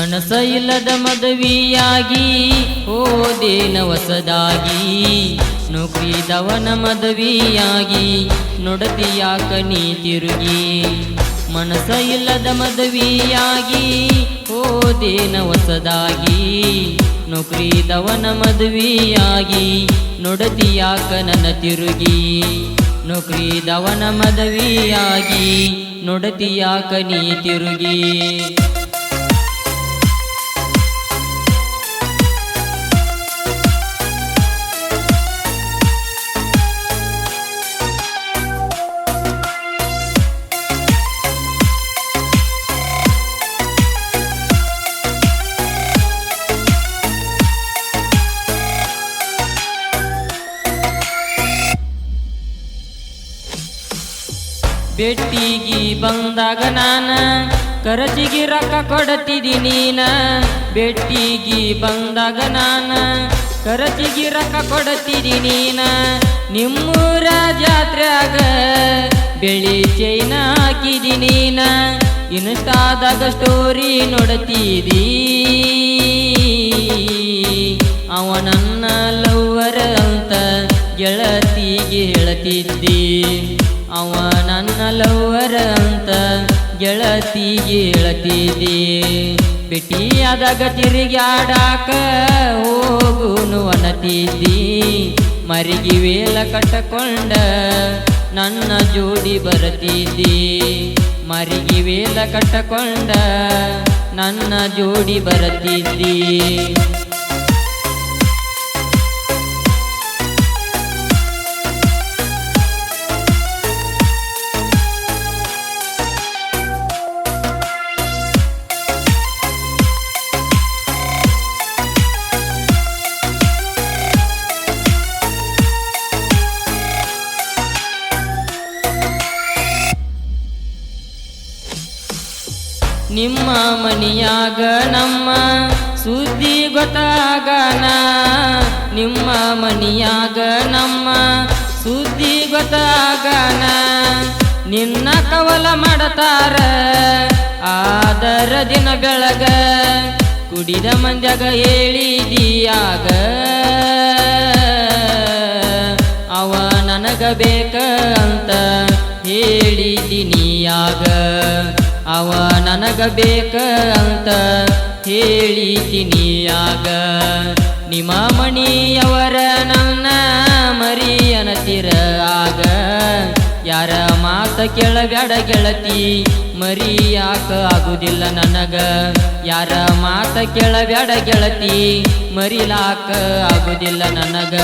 ಮನಸ ಇಲ್ಲದ ಮದುವಿಯಾಗಿ ಓದೇನ ಹೊಸದಾಗಿ ನೌಕರಿದವನ ಮದುವೆಯಾಗಿ, ನುಡತಿಯಾಕ ನೀ ತಿರುಗಿ. ಮನಸ ಇಲ್ಲದ ಮದುವೆಯಾಗಿ ಓದೇನ ಹೊಸದಾಗಿ ನೌಕರಿದವನ ಮದುವಿಯಾಗಿ, ನುಡತಿಯಾಕ ನನ್ನ ತಿರುಗಿ. ನೌಕರಿದವನ ಮದುವೆಯಾಗಿ, ನುಡತಿಯಾಕ ನೀ ತಿರುಗಿ. ಬೆಟ್ಟಿಗಿ ಬಂದಾಗ ನಾನ ಕರಚಿಗಿ ರೊಕ್ಕ ಕೊಡತಿದಿ ನೀನ. ಬೆಟ್ಟಿಗಿ ಬಂದಾಗ ನಾನ ಕರಚಿಗಿ ರೊಕ್ಕ ಕೊಡತಿದಿ ನೀನ. ನಿಮ್ಮೂರ ಜಾತ್ರೆಯಾಗ ಬೆಳಿ ಚೈನ ಹಾಕಿದಿ ನೀನ. ಇನ್ಸ್ಟಾದಾಗ ಸ್ಟೋರಿ ನೋಡತಿದಿ. ಅವ ನನ್ನ ಲವ್ವರ ಅಂತ ಗೆಳತಿಗೆ ಹೇಳತಿದ್ದಿ. ಅವ ನನ್ನ ಅಂತ ಗೆಳತಿ ಗೆಳತಿದೆ. ಭೇಟಿಯಾದಾಗ ತಿರುಗಾಡಾಕ ಹೋಗುನು ಅನತಿದ್ದಿ ಮರಿಗಿ ವೇಲ ಕಟ್ಟಕೊಂಡ ನನ್ನ ಜೋಡಿ ಬರತಿದ್ದಿ. ಮರಿಗಿ ವೇಲ ಕಟ್ಟಕೊಂಡ ನನ್ನ ಜೋಡಿ ಬರತಿದ್ದಿ. ನಿಮ್ಮ ಮನಿಯಾಗ ನಮ್ಮ ಸುದ್ದಿ ಗೊತ್ತಾಗನ ನಿಮ್ಮ ಮನಿಯಾಗ ನಮ್ಮ ಸುದ್ದಿ ಗೊತ್ತಾಗನ ನಿನ್ನ ಕವಲ ಮಾಡತಾರ ಆದರ ದಿನ ಬೆಳಗ ಕುಡಿದ ಮಂದ್ಯಾಗ ಹೇಳಿದಿಯಾಗ. ಅವ ನನಗ ಬೇಕ ಅಂತ ಹೇಳಿದಿನಿಯಾಗ. ಅವ ನನಗ ಬೇಕ ಅಂತ ಆಗ ನಿಮ್ಮ ಮಣಿಯವರ ನನ್ನ ಮರಿಯನತಿರ ಆಗ. ಯಾರ ಮಾತ ಕೆಳಗಡ ಗೆಳತಿ ಮರಿಯಾಕ ಆಗುದಿಲ್ಲ ನನಗ. ಯಾರ ಮಾತ ಕೆಳಗಡ ಗೆಳತಿ ಮರಿಲಾಕ ಆಗುದಿಲ್ಲ ನನಗ.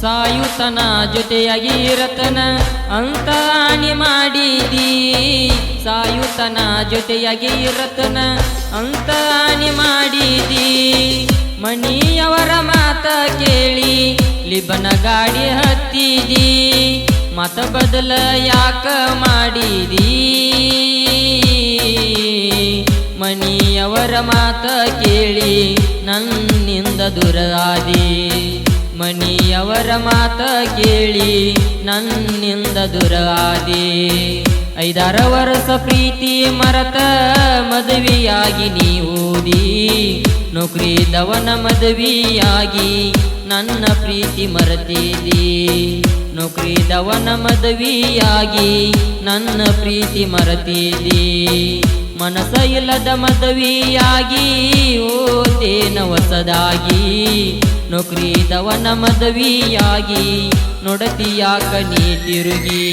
ಸಾಯುತನ ಜೊತೆಯಾಗಿ ಇರತನ ಅಂತ ಹಾನಿ ಮಾಡಿದಿ. ಸಾಯುತನ ಜೊತೆಯಾಗಿ ಇರತನ ಅಂತ ಹಾನಿ ಮಾಡಿದಿ. ಮಣಿಯವರ ಮಾತ ಕೇಳಿ ಲಿಬನ ಗಾಡಿ ಹತ್ತಿದಿ. ಮತ ಬದಲ ಯಾಕ ಮಾಡಿದಿ? ಮಣಿಯವರ ಮಾತ ಕೇಳಿ ನನ್ನಿಂದ ದುರಾದಿ ಮಣಿಯವರ ಮಾತ ಕೇಳಿ ನನ್ನಿಂದ ದುರಾದಿ ಐದಾರ ವರ್ಷ ಪ್ರೀತಿ ಮರತ ಮದುವೆಯಾಗಿ ನೀ ಓದಿ. ನೌಕರಿದವನ ಮದುವೆಯಾಗಿ ನನ್ನ ಪ್ರೀತಿ ಮರತಿದಿ. ನೌಕರಿದವನ ಮದುವೆಯಾಗಿ ನನ್ನ ಪ್ರೀತಿ ಮರತೀದಿ. ಮನಸ ಇಲ್ಲದ ಮದುವೆಯಾಗಿ ಓದೇನ ಹೊಸದಾಗಿ ನೌಕರಿದವನ ಮದವಿಯಾಗಿ ನೋಡತಿಯಾಕ ನೀ ತಿರುಗಿ